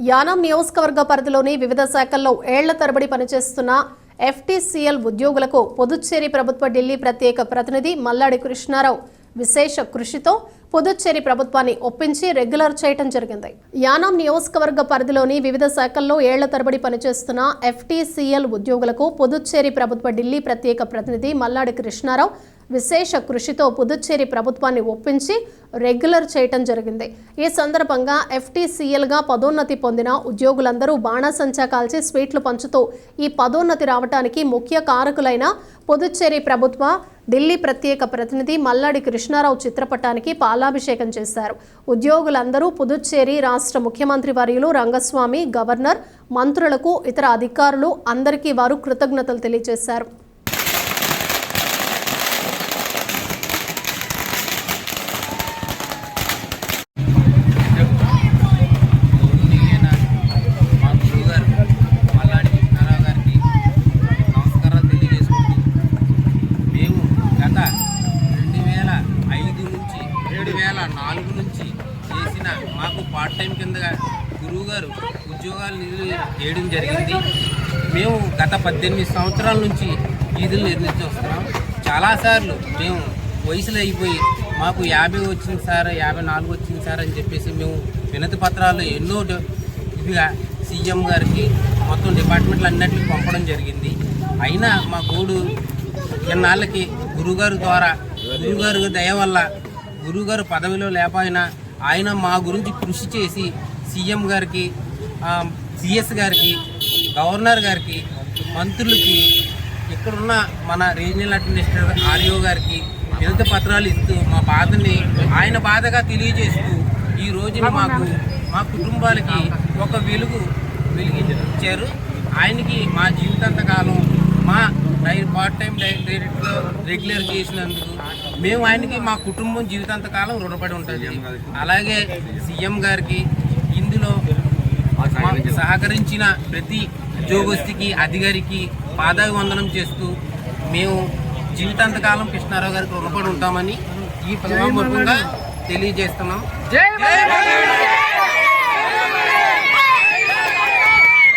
యానాం నియోజకవర్గ పరిధిలోని వివిధ శాఖల్లో ఏళ్ళ తరబడి పనిచేస్తున్న ఎఫ్టీసీఎల్ ఉద్యోగులకు పుదుచ్చేరి ప్రభుత్వ ఢిల్లీ ప్రత్యేక ప్రతినిధి మల్లాడి కృష్ణారావు విశేష కృషితో పుదుచ్చేరి ప్రభుత్వాన్ని ఒప్పించి రెగ్యులర్ చేయటం జరిగింది. యానాం నియోజకవర్గ పరిధిలోని వివిధ శాఖల్లో ఏళ్ళ తరబడి పనిచేస్తున్న ఎఫ్టీసీఎల్ ఉద్యోగులకు పుదుచ్చేరి ప్రభుత్వ ఢిల్లీ ప్రత్యేక ప్రతినిధి మల్లాడి కృష్ణారావు విశేష కృషితో పుదుచ్చేరి ప్రభుత్వాన్ని ఒప్పించి రెగ్యులర్ చేయటం జరిగింది. ఈ సందర్భంగా ఎఫ్టీసీఎల్గా పదోన్నతి పొందిన ఉద్యోగులందరూ బాణాసంచా కాల్చి స్వీట్లు పంచుతూ ఈ పదోన్నతి రావటానికి ముఖ్య కారకులైన పుదుచ్చేరి ప్రభుత్వ ఢిల్లీ ప్రత్యేక ప్రతినిధి మల్లాడి కృష్ణారావు చిత్రపటానికి పాలాభిషేకం చేశారు. ఉద్యోగులందరూ పుదుచ్చేరి రాష్ట్ర ముఖ్యమంత్రి వర్యులు రంగస్వామి గవర్నర్ మంత్రులకు ఇతర అధికారులు అందరికీ వారు కృతజ్ఞతలు తెలియజేశారు గౌరవనీయులైన మా గురువుగారు మల్లాడి కృష్ణారావు గారికి నమస్కారాలు తెలియజేసుకుంటూ మేము గత రెండు వేల ఐదు నుంచి రెండు వేల నాలుగు నుంచి చేసిన మాకు పార్ట్ టైం కిందగా గురువుగారు ఉద్యోగాలు నిధులు చేయడం జరిగింది. మేము గత పద్దెనిమిది సంవత్సరాల నుంచి నిధులు నిర్మించి వస్తున్నాం చాలాసార్లు మేము వయసులో అయిపోయి మాకు యాభై వచ్చింది సార్ యాభై నాలుగు వచ్చింది సార్ అని చెప్పేసి మేము వినతి పత్రాలు ఎన్నో ఇదిగా సీఎం గారికి మొత్తం డిపార్ట్మెంట్లు అన్నిటికీ పంపడం జరిగింది. అయినా మా గోడు ఇన్నాళ్ళకి గురుగారు ద్వారా గురుగారు దయ వల్ల గురువుగారు పదవిలో లేకపోయినా ఆయన మా గురించి కృషి చేసి సీఎం గారికి సిఎస్ గారికి గవర్నర్ గారికి మంత్రులకి ఇక్కడున్న మన రీజనల్ అడ్మినిస్ట్రేటర్ ఆర్యో గారికి వినతి పత్రాలు ఇస్తూ మా బాధని ఆయన బాధగా తెలియజేస్తూ ఈ రోజున మాకు మా కుటుంబాలకి ఒక వెలుగు వెలిగించారు. ఆయనకి మా జీవితం పార్ట్ టైం డైరెక్ట్లో రెగ్యులర్ చేసినందుకు మేము ఆయనకి మా కుటుంబం జీవితాంతకాలం రుణపడి ఉంటుంది. అలాగే సీఎం గారికి ఇందులో సహకరించిన ప్రతి ఉద్యోగస్తుకి అధికారికి పాదాభివందనం చేస్తూ మేము జీవితాంతకాలం కృష్ణారావు గారికి రుణపడి ఉంటామని ఈ సభాముఖంగా తెలియజేస్తున్నాం. జై